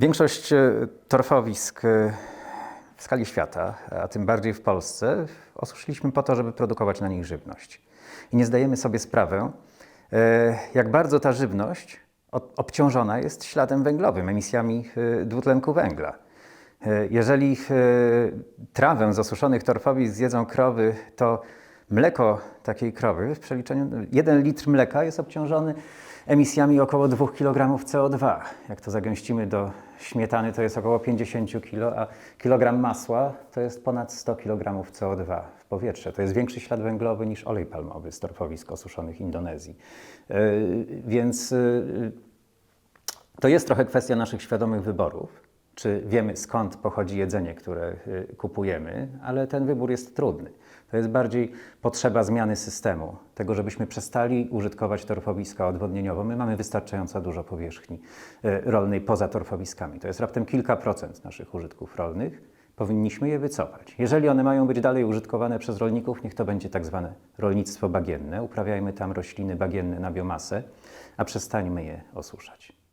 Większość e, torfowisk e, w skali świata, a tym bardziej w Polsce, osuszyliśmy po to, żeby produkować na nich żywność. I nie zdajemy sobie sprawy, e, jak bardzo ta żywność obciążona jest śladem węglowym, emisjami dwutlenku węgla. Jeżeli trawę z osuszonych torfowisk zjedzą krowy, to mleko takiej krowy w przeliczeniu, jeden litr mleka jest obciążony emisjami około 2 kg CO2. Jak to zagęścimy do śmietany, to jest około 50 kg, a kilogram masła to jest ponad 100 kg CO2 w powietrze. To jest większy ślad węglowy niż olej palmowy z torfowisk osuszonych Indonezji. E, Więc e, to jest trochę kwestia naszych świadomych wyborów. Czy wiemy skąd pochodzi jedzenie, które y, kupujemy, ale ten wybór jest trudny. To jest bardziej potrzeba zmiany systemu, tego, żebyśmy przestali użytkować torfowiska odwodnieniowo. My mamy wystarczająco dużo powierzchni y, rolnej poza torfowiskami. To jest raptem kilka procent naszych użytków rolnych. Powinniśmy je wycofać. Jeżeli one mają być dalej użytkowane przez rolników, niech to będzie tak zwane rolnictwo bagienne. Uprawiajmy tam rośliny bagienne na biomasę, a przestańmy je osuszać.